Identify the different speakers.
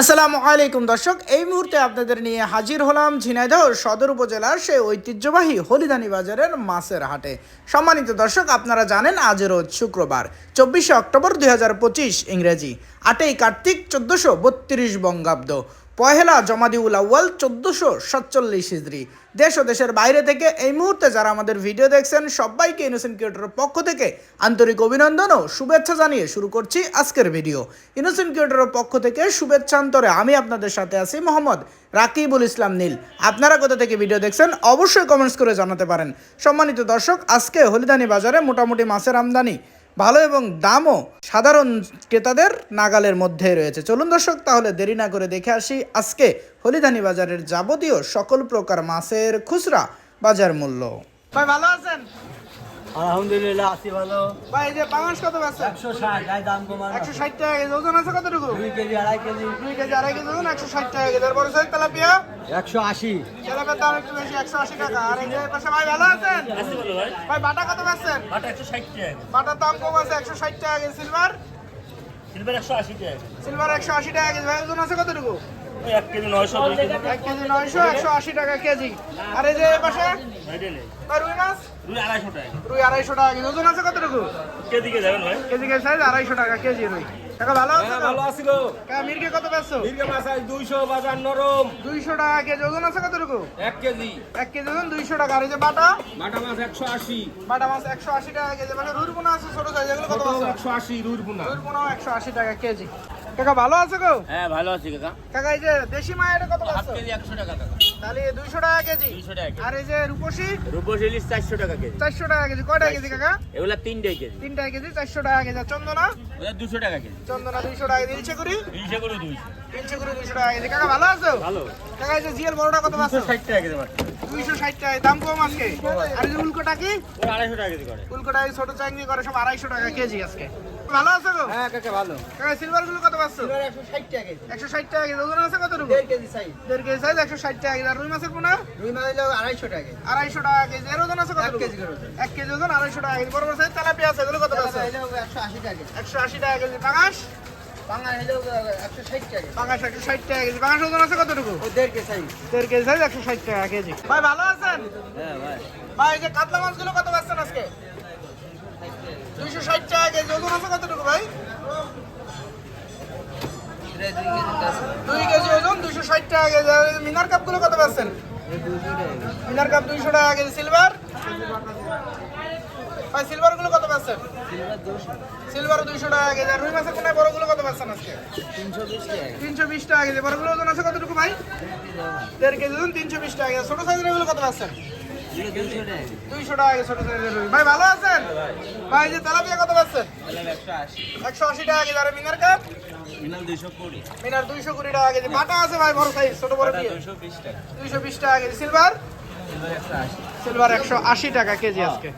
Speaker 1: আসসালামু আলাইকুম দর্শক, এই মুহূর্তে আপনাদের নিয়ে হাজির হলাম ঝিনাইদহ সদর উপজেলার সেই ঐতিহ্যবাহী হলিদানি বাজারের মাছের হাটে। সম্মানিত দর্শক, আপনারা জানেন আজ রোজ শুক্রবার, চব্বিশে অক্টোবর দুই হাজার পঁচিশ ইংরেজি, আটই কার্তিক চোদ্দোশো বত্রিশ বঙ্গাব্দ। পহেলা জমাদিউল আউ্য়াল চোদ্দোশো সাতচল্লিশ হিজড়ি। দেশ ও দেশের বাইরে থেকে এই মুহূর্তে যারা আমাদের ভিডিও দেখছেন, সবাইকে ইনোসেন্ট ক্রিয়েটরের পক্ষ থেকে আন্তরিক অভিনন্দন ও শুভেচ্ছা জানিয়ে শুরু করছি আজকের ভিডিও। ইনোসেন্ট ক্রিয়েটরের পক্ষ থেকে শুভেচ্ছান্তরে আমি আপনাদের সাথে আছি মোহাম্মদ রাকিবুল ইসলাম নীল। আপনারা কোথা থেকে ভিডিও দেখছেন অবশ্যই কমেন্টস করে জানাতে পারেন। সম্মানিত দর্শক, আজকে হলিদানি বাজারে মোটামুটি মাছের আমদানি ভালো এবং দামও সাধারণ ক্রেতাদের নাগালের মধ্যে রয়েছে। চলুন দর্শক, তাহলে দেরি না করে দেখে আসি আজকে হলিদানি বাজারের যাবতীয় সকল প্রকার মাছের খুচরা বাজার মূল্য। ভাই, ভালো আছেন?
Speaker 2: আলহামদুলিল্লাহ আছি ভালো।
Speaker 1: ভাই এই যে বাংলাদেশ কত আছে
Speaker 2: একশো ষাট দাম কমান।
Speaker 1: একশো ষাট টাকা কেজি ওজন আছে কতটুকু?
Speaker 2: দুই কেজি আড়াই কেজি।
Speaker 1: দুই কেজি আড়াই কেজি ওজন একশো ষাট টাকা কেজি। তারপরে সাইজ তেলাপিয়া?
Speaker 2: একশো আশি।
Speaker 1: তেলাপিয়ার দাম একটু বেশি একশো আশি টাকা। আর এই যে পাশে ভাই ভালো আছেন? ভাই। বাটা কত পাচ্ছেন
Speaker 3: বাটা একশো ষাট টাকা
Speaker 1: বাটার দাম কম আছে একশো ষাট টাকা কেজি। সিলভার?
Speaker 3: সিলভার একশো আশি টাকা
Speaker 1: সিলভার একশো আশি টাকা কেজি। ভাই ওজন আছে কতটুকু?
Speaker 3: এক কেজি নয়শো
Speaker 1: এক কেজি নয়শো একশো আশি টাকা কেজি। আর এই যে এ পাশে? রুই মাছ?
Speaker 3: রুই আড়াইশো টাকা
Speaker 1: রুই আড়াইশো টাকা কেজি। ওজন আছে কতটুকু?
Speaker 3: কেদিকে যাবেন ভাই?
Speaker 1: কেজি কেজি সাইজ আড়াইশো টাকা কেজি রুই। টাকা ভালো আছে
Speaker 2: ভালো আছি গো।
Speaker 1: কত বেচছো
Speaker 2: দীর্ঘ মাছ আজ দুইশো বাজার নরম।
Speaker 1: দুইশো টাকা কেজি। ওজন আছে কতটুকু?
Speaker 2: এক কেজি।
Speaker 1: এক কেজি ওজন দুইশো টাকা। আর এই যে বাটা?
Speaker 2: বাটা মাছ একশো আশি।
Speaker 1: বাটা মাছ একশো আশি টাকা কেজি। মানে রুই পোনা আছে ছোট সাইজ এগুলো কত আছে?
Speaker 2: একশো আশি রুই ভুনা
Speaker 1: রুই একশো আশি টাকা কেজি। কাকা ভালো আছে গো?
Speaker 3: হ্যাঁ ভালো আছি কাকা।
Speaker 1: কাকা এই যে দেশি মায়ের কত
Speaker 3: হাফ কেজি একশো টাকা কাকা।
Speaker 1: তাহলে দুইশো টাকা কেজি।
Speaker 3: দুইশো টাকা
Speaker 1: আর এই যে রূপসী?
Speaker 3: রূপস ইলিশ চারশো টাকা কেজি।
Speaker 1: চারশো টাকা কেজি। কয়টা কেজি কাকা?
Speaker 3: এগুলা তিনটাই কেজি।
Speaker 1: তিনটা কেজি চারশো টাকা কেজি। চন্দনা?
Speaker 3: ওটা দুশো টাকা কেজি।
Speaker 1: চন্দনা দুইশো টাকা কেজি। ইচ্ছে করি
Speaker 3: তিনশো করে দুইশো।
Speaker 1: তিনশো করে দুইশো টাকা কেজি। কাকা ভালো আছো?
Speaker 3: ভালো।
Speaker 1: কাকা এই যে জিএল বড়টা কত
Speaker 3: আছে
Speaker 1: পাচ্ছ
Speaker 3: ষাট টাকা কেজি
Speaker 1: দুইশো ষাট টাকা দাম কম আজকে? আর এই যে উল্কোটা কি?
Speaker 3: আড়াইশো টাকা কেজি করে।
Speaker 1: উল্কোটা ছোট চাকরি করে সব আড়াইশো টাকা কেজি আজকে। ভালো আছো গো
Speaker 2: হ্যাঁ কাকা ভালো
Speaker 1: কাকা সিলভারগুলো কত পাচ্ছ
Speaker 2: একশো ষাট টাকা কেজি
Speaker 1: একশো ষাট টাকা কেজি ওজন আছে কতটুকু
Speaker 2: দেড় কেজি সাইজ
Speaker 1: দেড় কেজি সাইজ একশো ষাট টাকা কেজি আর রুই মাছের পোনা
Speaker 2: রুই মাছ হলো আড়াইশো টাকা
Speaker 1: আড়াইশো টাকা কেজি এর ওজন আছে
Speaker 2: এক
Speaker 1: কতটুকু
Speaker 2: কেজি করে ওজন।
Speaker 1: এক কেজি ওজন আড়াইশো টাকা কেজি বড় বড় সাইজ তেলাপিয়া আছে এগুলো কত পাচ্ছ
Speaker 2: একশো আশি টাকা কেজি
Speaker 1: একশো আশি টাকা কেজি পাঙাশ
Speaker 2: বাংলা হলো একশো ষাট টাকা
Speaker 1: পাঙাশ একশো ষাট টাকা কেজি পাঙাশ ওজন আছে কতটুকু
Speaker 2: দেড় কেজি
Speaker 1: কেজি সাইজ একশো ষাট টাকা কেজি ভাই ভালো আছেন
Speaker 2: হ্যাঁ ভাই
Speaker 1: যে কাতলা মাছগুলো কত পাচ্ছেন আজকে দুইশো ষাট টাকা কেজি ওজন আছে কতটুকু ভাই? দুই কেজি ওজন, দুইশো ষাট টাকা মিনার কাপগুলো কত পাচ্ছেন? মিনার কাপ দুইশো টাকা কেজি। সিলভার? ভাই সিলভারগুলো কত পাচ্ছেন? সিলভার দুইশো টাকা কেজি। রুই মাছের কোনায় বড়গুলো কত পাচ্ছেন আজকে?
Speaker 2: তিনশো বিশ টাকা
Speaker 1: কেজি। বড়গুলো ওজন আছে কতটুকু ভাই? দেড় কেজি ওজন, তিনশো বিশ টাকা কেজি। ছোট সাইজের এগুলো কত পাচ্ছেন?
Speaker 2: দুইশো টাকা
Speaker 1: ছোট সাইজের ভাই, ভালো আছেন? ভাই যে তেলাপিয়া কত পাচ্ছেন
Speaker 2: একশো আশি
Speaker 1: টাকা কেজি। আর, মিনার কাপ? মিনার দুইশো কুড়ি টাকা কেজি। বাটা আছে ভাই, বড় সাইজ, ছোট বড়
Speaker 2: দুইশো বিশ টাকা
Speaker 1: কেজি। সিলভার? সিলভার একশো আশি টাকা কেজি আজকে।